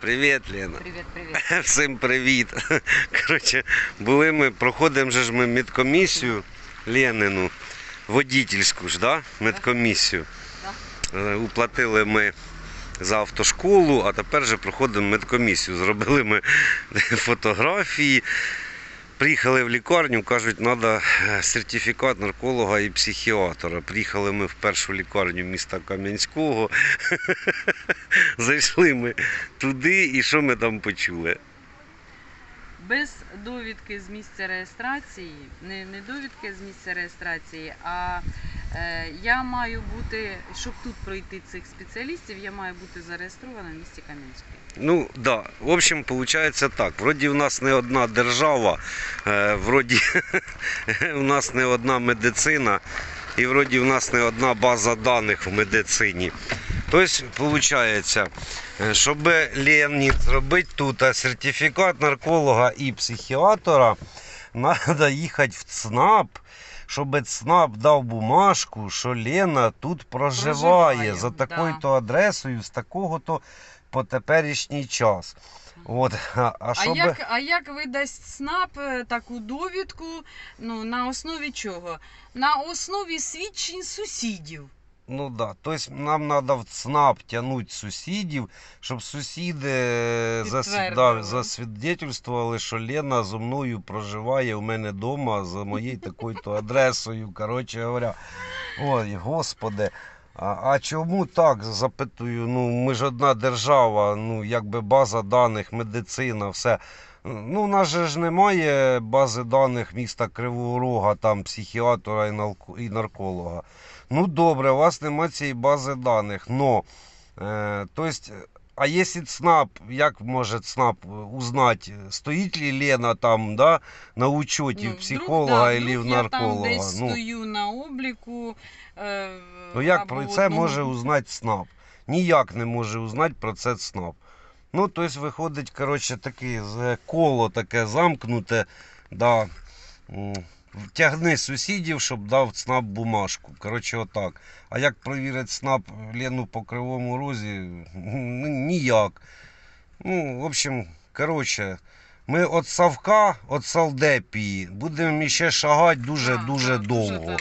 Привіт, Лена. Привіт, привіт. Всім привіт. Коротше, були ми, проходимо же ж ми медкомісію Ленину, водительську ж, да? медкомісію. Да. Уплатили ми за автошколу, а тепер же проходимо медкомісію. Зробили ми фотографії. Приїхали в лікарню, кажуть, треба сертифікат нарколога і психіатра. Приїхали ми в першу лікарню міста Кам'янського. Зайшли ми туди, і що ми там почули? Без довідки з місця реєстрації, не, не довідки з місця реєстрації, а я маю бути, щоб тут пройти цих спеціалістів, я маю бути зареєстрована в місті Кам'янське. Ну да, в общем, виходить так. Вроді в нас не одна держава, е, вроді в нас не одна медицина, і вроді в нас не одна база даних в медицині. Тобто, виходить, щоб Лені зробити тут е, сертифікат нарколога і психіатра, треба їхати в ЦНАП. Щоб ЦНАП дав бумажку, що Лена тут проживає, Проживає, за такою-то адресою, з такого-то по теперішній час. От, а, а А як, а як видасть СНАП е, таку довідку? Ну, на основі чого? На основі свідчень сусідів. Ну да. Тобто нам треба в ЦНАП тягнути сусідів, щоб сусіди засвідчували, що Лена зо мною проживає у мене вдома за моєю такою-то адресою. Коротше говоря. Ой, господи. А, а чому так? Запитую. Ну, ми ж одна держава, ну, якби база даних, медицина, все. Ну, у нас же ж немає бази даних міста Кривого Рога, там психіатра і нарколога. Ну добре, у вас немає цієї бази даних. Но, е, то есть, а якщо ЦНАП, як може ЦНАП узнати, стоїть ли Лена там, да, на учеті Ну, в психолога да, вдруг в Я там нарколога? десь Ну, стою на обліку. Е, ну як про це одному- може узнати ЦНАП? Ніяк не може узнати про це ЦНАП. Ну, тобто виходить, коротше, таке коло таке замкнуте, да. Тягни сусідів, щоб дав ЦНАП бумажку. Коротше, отак. А як провірити ЦНАП Лену по кривому розі? Ну, ніяк. Ну, в общем, коротше, ми від Савка, від Салдепії будемо ще шагати дуже-дуже довго.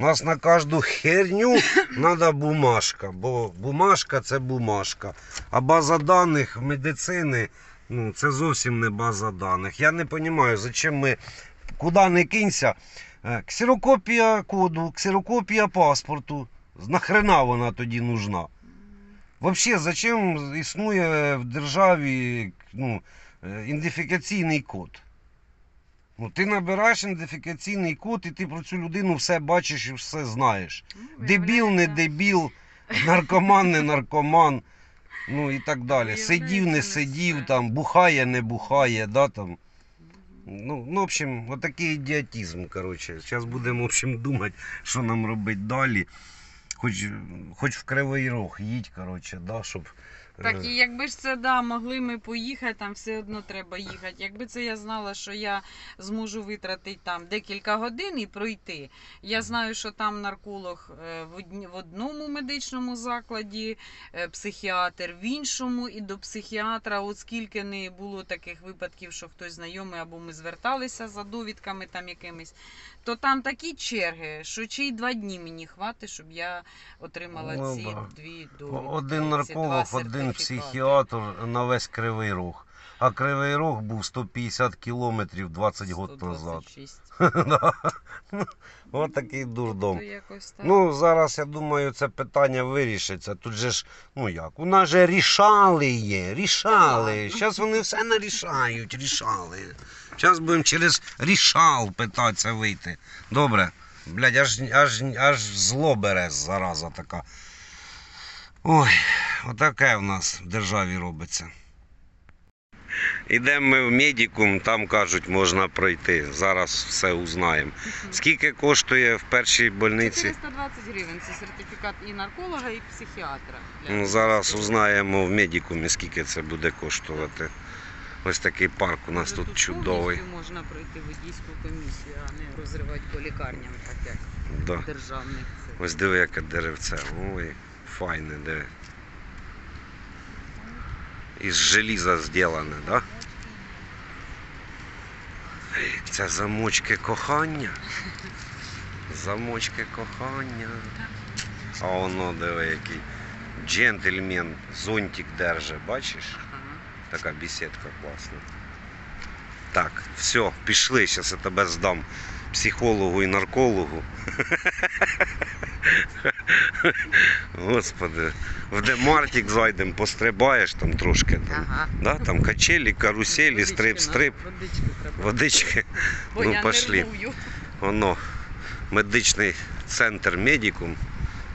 У нас на кожну херню треба бумажка, бо бумажка це бумажка. А база даних медицини ну, це зовсім не база даних. Я не розумію, зачем ми куди не кинься. е, Ксерокопія коду, ксерокопія паспорту. Нахрена вона тоді нужна? Взагалі, зачем існує в державі ну, е, ідентифікаційний код? Ну, ти набираєш ідентифікаційний код, і ти про цю людину все бачиш і все знаєш. Ну, Дебіл, не дебіл, наркоман, не наркоман. Ну і так далі. Сидів, не сидів, там, бухає, не бухає, да, там. Ну, ну, в общем, отакий ідіотизм, коротше. Зараз будемо, в общем, думати, що нам робити далі. Хоч, хоч в кривий рог їдь, коротше, да, щоб. Так, е, і якби ж це да, могли ми поїхати, там все одно треба їхати. Якби це я знала, що я зможу витратити там декілька годин і пройти. Я знаю, що там нарколог е, в, одному медичному закладі, е, психіатр в іншому, і до психіатра, от скільки не було таких випадків, що хтось знайомий або ми зверталися за довідками там якимись, то там такі черги, що чи й два дні мені хватить, щоб я отримала Ну, ці да. дві довідки. Один нарколог, два один психіатр на весь кривий рог. А кривий рог був 150 кілометрів 20 років назад. 126. Ось такий дурдом. Ну, зараз я думаю, це питання вирішиться. Тут же ж, ну як, у нас же рішали є, рішали. Зараз вони все нарішають, рішали. Зараз будемо через рішал питатися вийти. Добре. Блядь, аж, аж, аж зло бере зараза така. Ой, отаке в нас в державі робиться. Ідемо ми в медикум, там кажуть, можна пройти. Зараз все узнаємо. Скільки коштує в першій больниці? 420 гривень. Це сертифікат і нарколога, і психіатра. Ну, зараз узнаємо в медикумі, скільки це буде коштувати. Ось такий парк у нас Може, тут чудовий. можна пройти водійську комісію, а не розривати по лікарням, так як Да. державних. Ось диви, яке деревце. Ой, файне диви. із желіза зроблена, да? Це замочки кохання. Замочки кохання. А воно диви який. Джентльмен, зонтик держи, бачиш? Така беседка класна. Так, все, пішли, зараз я тебе здам психологу і наркологу. Господи, в Демартік зайдемо, пострибаєш там трошки. Там, Ага. да, там качелі, каруселі, стрип-стрип, Водички Бо ну, я пошли. нервую. Воно, медичний центр медикум.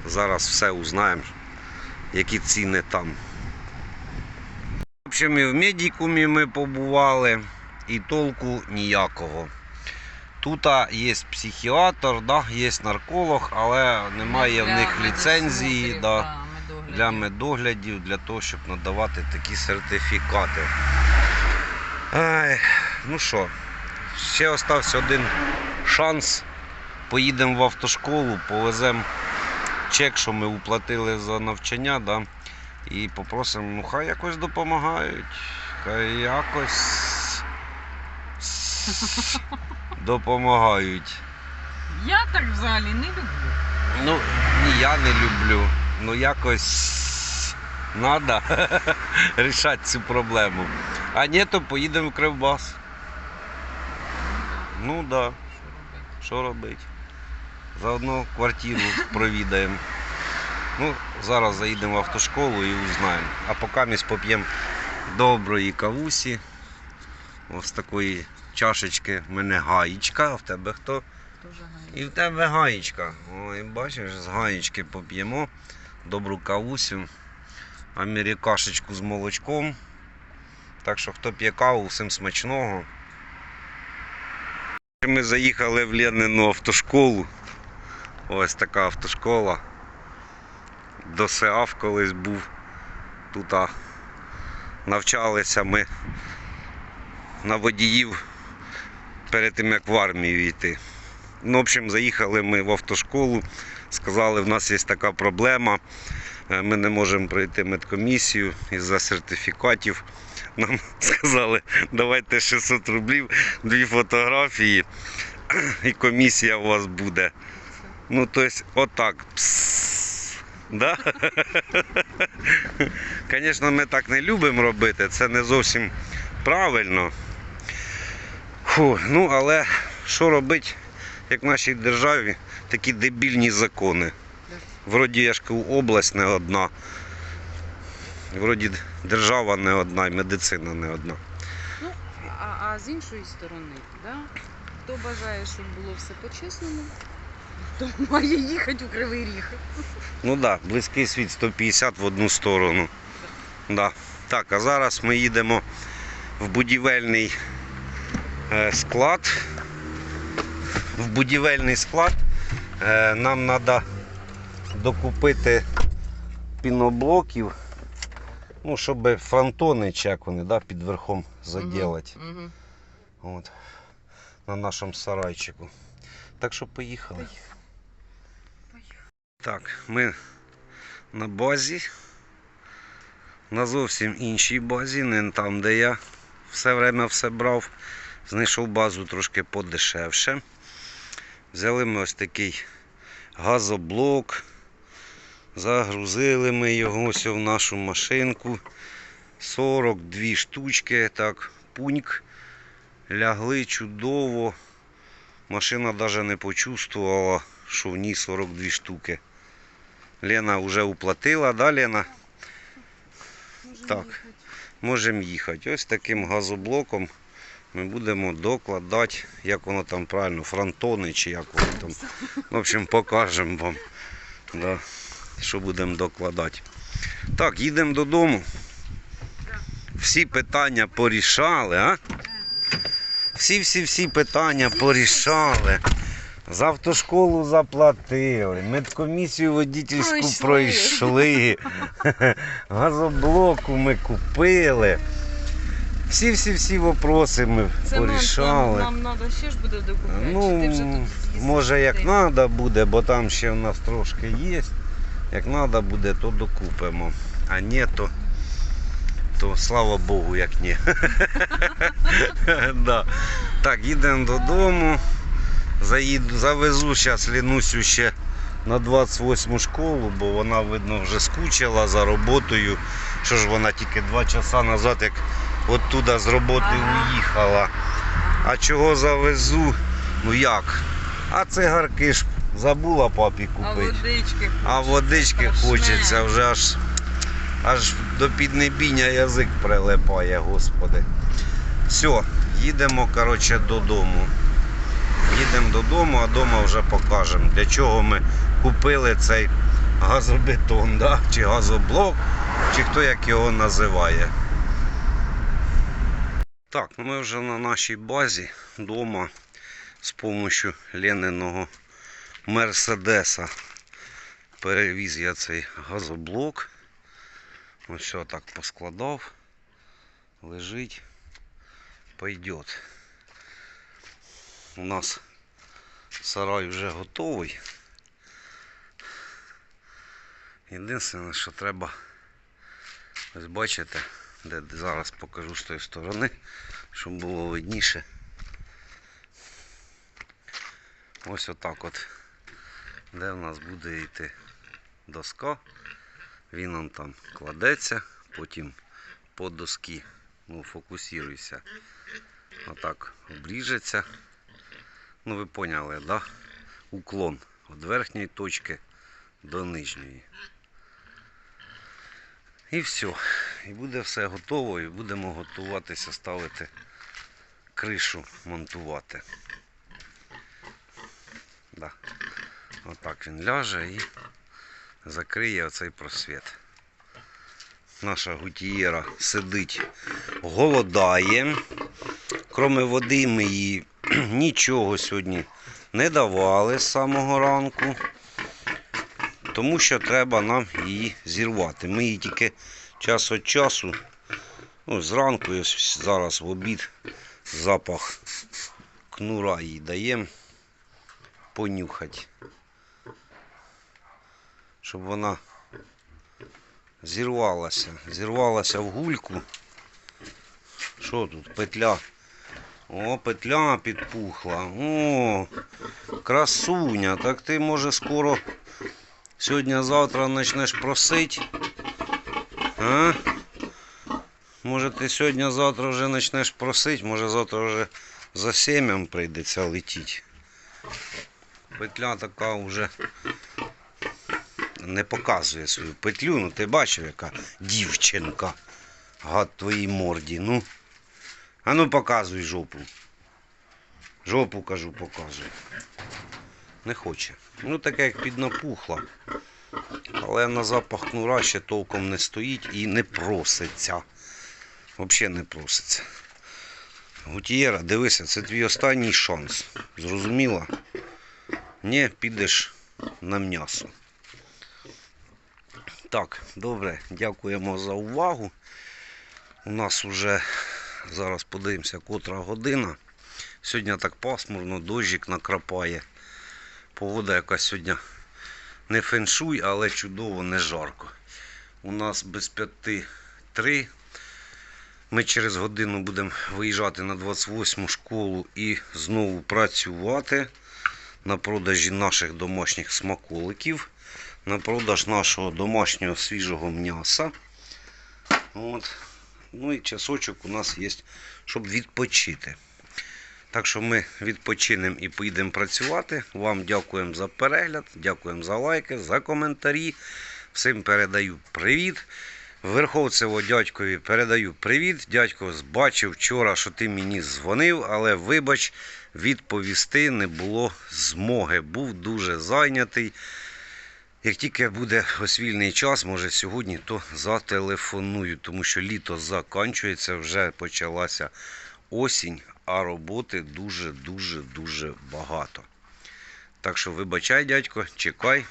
Зараз все узнаємо, які ціни там. В общем, і в медикумі ми побували, і толку ніякого. Тут є психіатр, да, є нарколог, але немає в них ліцензії да, медоглядів. для медоглядів, для того, щоб надавати такі сертифікати. Ай, ну що, ще остався один шанс. Поїдемо в автошколу, повеземо чек, що ми уплатили за навчання, да, і попросимо, ну хай якось допомагають. Хай якось допомагають. Я так взагалі не люблю. Ну, ні, я не люблю. Ну якось треба рішати цю проблему. А ні, то поїдемо в Кривбас. Ну так. Да. Що робити? Заодно квартиру провідаємо. Ну, зараз заїдемо в автошколу і узнаємо. А поки ми поп'ємо доброї кавусі. Ось такої чашечки. У мене гаєчка, а в тебе хто? І в тебе гаєчка. Ой, бачиш, з гаєчки поп'ємо. Добру кавусю, америкашечку з молочком. Так що хто п'є каву, всім смачного. Ми заїхали в Ленину автошколу. Ось така автошкола. До СЕАФ колись був. Тут навчалися ми на водіїв перед тим, як в армію йти. Ну, в общем, заїхали ми в автошколу, сказали, в нас є така проблема. е, Ми не можемо пройти медкомісію із-за сертифікатів. Нам сказали, давайте 600 рублів, дві фотографії, і комісія у вас буде. Ну, тобто, отак. Да? Звісно, ми так не любимо робити, це не зовсім правильно. Фу, ну, але що робити? як в нашій державі такі дебільні закони. Вроді я ж кажу, область не одна. Вроді держава не одна і медицина не одна. Ну, а, а з іншої сторони, да? хто бажає, щоб було все по-чесному, то має їхати у Кривий Ріг. Ну так, да, близький світ 150 в одну сторону. Да. Так, а зараз ми їдемо в будівельний склад. В будівельний склад е, нам треба докупити піноблоків, ну, щоб фронтони, чи як вони, да, під верхом заділати. Угу. От, на нашому сарайчику. Так що поїхали. Так, ми на базі. На зовсім іншій базі, не там, де я все время все брав. Знайшов базу трошки подешевше. Взяли ми ось такий газоблок. Загрузили ми його ось в нашу машинку. 42 штучки, так, пуньк. Лягли чудово. Машина навіть не почувствувала, що в ній 42 штуки. Лена вже уплатила, да, Лена? Так. Можемо їхати. Ось таким газоблоком ми будемо докладати, як воно там правильно, фронтони чи як воно там. В общем, покажемо вам, да, що будемо докладати. Так, їдемо додому. Всі питання порішали, а? Всі-всі-всі питання порішали. За автошколу заплатили, медкомісію водительську Пройшли. пройшли, газоблоку ми купили. Всі-всі-всі вопроси ми Це нам, порішали. нам, нам треба ще ж буде докупляти. Ну, чи ти вже тут може як треба буде, бо там ще в нас трошки є. Як треба буде, то докупимо. А ні, то то слава Богу, як ні. да. Так, їдемо додому. Заїду, завезу зараз Лінусю ще на 28 школу, бо вона, видно, вже скучила за роботою. Що ж вона тільки два часа назад, як оттуда з роботи Ага. уїхала. А чого завезу? Ну як? А цигарки ж забула папі А купити. водички. А водички страшне. хочеться вже аж, аж до піднебіння язик прилипає, господи. Все, їдемо коротше, додому. Їдемо додому, а вдома вже покажемо, для чого ми купили цей газобетон, да? чи газоблок, чи хто як його називає. Так, ну ми вже на нашій базі вдома з допомогою Лениного Мерседеса перевіз я цей газоблок. Ось все так поскладав. Лежить. Пойдет. У нас сарай вже готовий. Єдине, що треба, ось бачите, де зараз покажу з тої сторони, щоб було видніше. Ось отак от де в нас буде йти доска. Він он там кладеться, потім по доскі, ну, фокусуйся. Отак обріжеться. Ну ви поняли, да? Уклон від верхньої точки до нижньої. І все. І буде все готово, і будемо готуватися ставити кришу монтувати. Да. Отак він ляже і закриє оцей просвіт. Наша гутієра сидить, голодає. Кроме води ми їй нічого сьогодні не давали з самого ранку, тому що треба нам її зірвати. Ми її тільки час від часу, ну, зранку, ось зараз в обід, запах кнура їй даємо понюхати щоб вона зірвалася. Зірвалася в гульку. Що тут? Петля. О, петля підпухла. О, красуня. Так ти може скоро сьогодні-завтра почнеш просити. А? Може ти сьогодні-завтра вже почнеш просити, може завтра вже за сім'ям прийдеться летіти. Петля така вже не показує свою петлю. Ну ти бачив, яка дівчинка. Гад твоїй морді. Ну. А ну показуй жопу. Жопу кажу, показуй. Не хоче. Ну таке як піднапухла. Але на запах кнура ще толком не стоїть і не проситься. Взагалі не проситься. Гутієра, дивися, це твій останній шанс. Зрозуміла? Не підеш на м'ясо. Так, добре, дякуємо за увагу. У нас вже зараз подивимося, котра година. Сьогодні так пасмурно, дощик накрапає. Погода якась сьогодні не феншуй, але чудово, не жарко. У нас без п'яти три. Ми через годину будемо виїжджати на 28 школу і знову працювати на продажі наших домашніх смаколиків на продаж нашого домашнього свіжого м'яса. От. Ну і часочок у нас є, щоб відпочити. Так що ми відпочинемо і поїдемо працювати. Вам дякуємо за перегляд, дякуємо за лайки, за коментарі. Всім передаю привіт. Верховцево дядькові передаю привіт. Дядько бачив вчора, що ти мені дзвонив, але вибач, відповісти не було змоги. Був дуже зайнятий. Як тільки буде ось вільний час, може сьогодні, то зателефоную, тому що літо закінчується, вже почалася осінь, а роботи дуже-дуже дуже багато. Так що вибачай, дядько, чекай,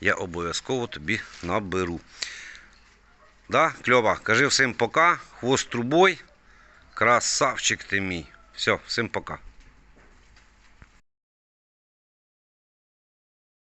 я обов'язково тобі наберу. Да, кльова, кажи всім пока, хвост трубой, красавчик ти мій. Все, всім пока.